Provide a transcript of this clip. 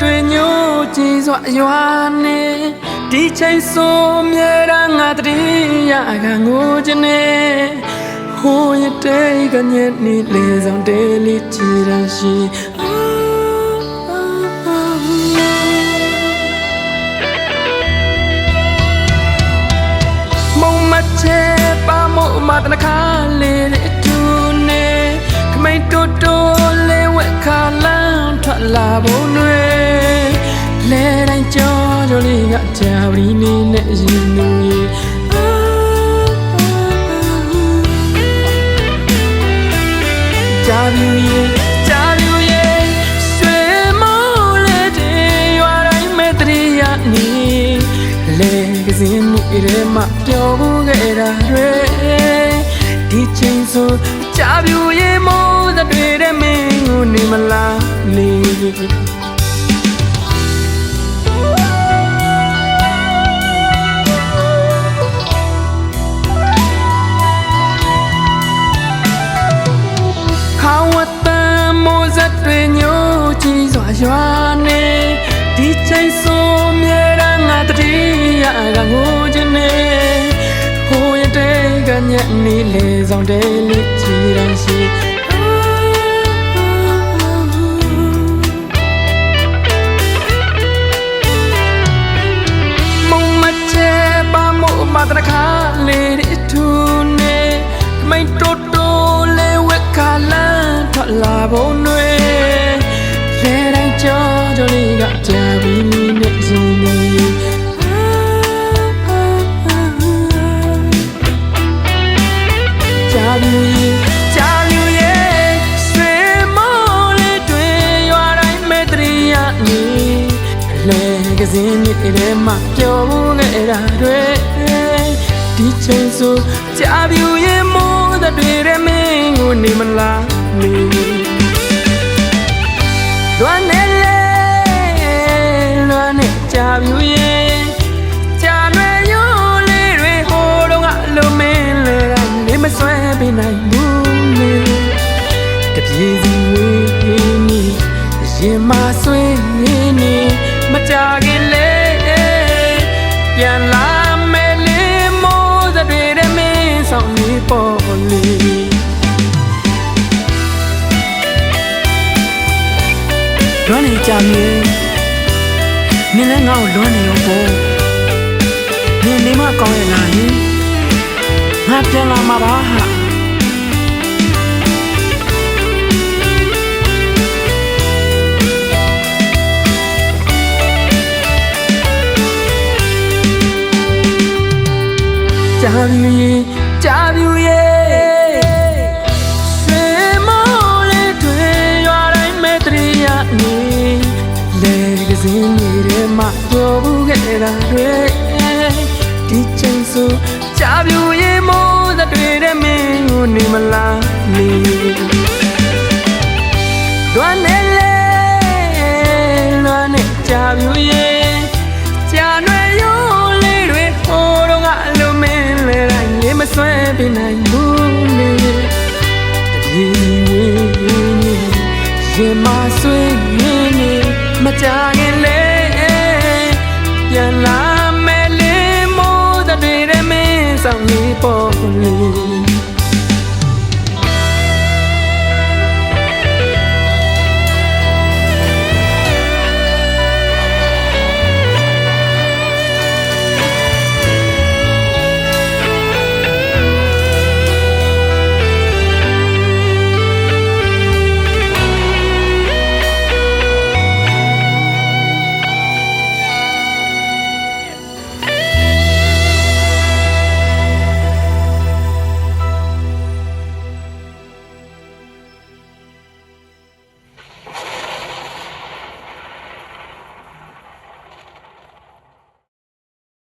တွေညို့ကြည်စွာရွာနေဒီချိန်ဆိုမြဲတမ်းငါတည်းရကငိုချင်နေဟိုရတဲ့ကညက်နေလေဆောင်တဲလေးချီရရှိမုံမချေပါမို့မတနခါ ကြောကြောလေးကကြာပြီးနေနဲ့ရင်လူကြီးကြာပြီးရင်ကြာပြီးရင်ရွှေမိုးလေးတွေရွာတိုင်းမဲ့တရိယာနေလေကစင်းမှုရဲမှပျော်ဖို့ခဲ့တာတွေဒီချိန်ဆိုကြာပြီးရင်မိုးသတွေတဲ့မင်းကိုနေမလားလေ ရွာနေဒီချိန်ဆိုမြဲတမ်းငါတည်းရကငိုချင်နေဟိုရတဲ့ကညက်နေလေဆောင်တဲလေးချီရန်ရှိ စင်းနေတယ်မှပျော်ဖို့ခဲ့တာတွေဒီချိန်ဆိုကြာပြူရဲ့မိုးတဲ့တွေရဲ့မင်းကိုနေမလားနေလွမ်းနေလေလွမ်းနေကြာပြူရဲ့ကြာရွယ်ရိုးလေးတွေဟိုတော့ကလုံမင်းလေနေမဆွဲပေးနိုင်ဘူးနေတပြေစီဝေးနေရင်မဆွေးနေမကြခင် လွမ်းနေကြမြေနင်းလည်းငါ့ကိုလွမ်းနေရောပေါ့နင်းနေမကောင်းရဲ့လားဟင်ငါပြန်လာမှာပါဟာကြာပြူရဲ့ကြာပြူရဲ့ ခဲ့တာတွေဒီချိန်ဆိုကြာပြူရဲ့မိုးသတွေတဲ့မင်းကိုနေမလားနေလွမ်းနေလေလွမ်းနေကြာပြူရဲ့ကြာရွယ်ရိုးလေးတွေဟိုတော့ကအလိုမင်းလေတိုင်းနေမဆွဲပေးနိုင်ဘူးနေတပြေဝေးနေရင်မဆွေ ပြန်လာမယ်လင်းမိုးတဲ့တွေမင်းဆောင်လေးပေါ်လေး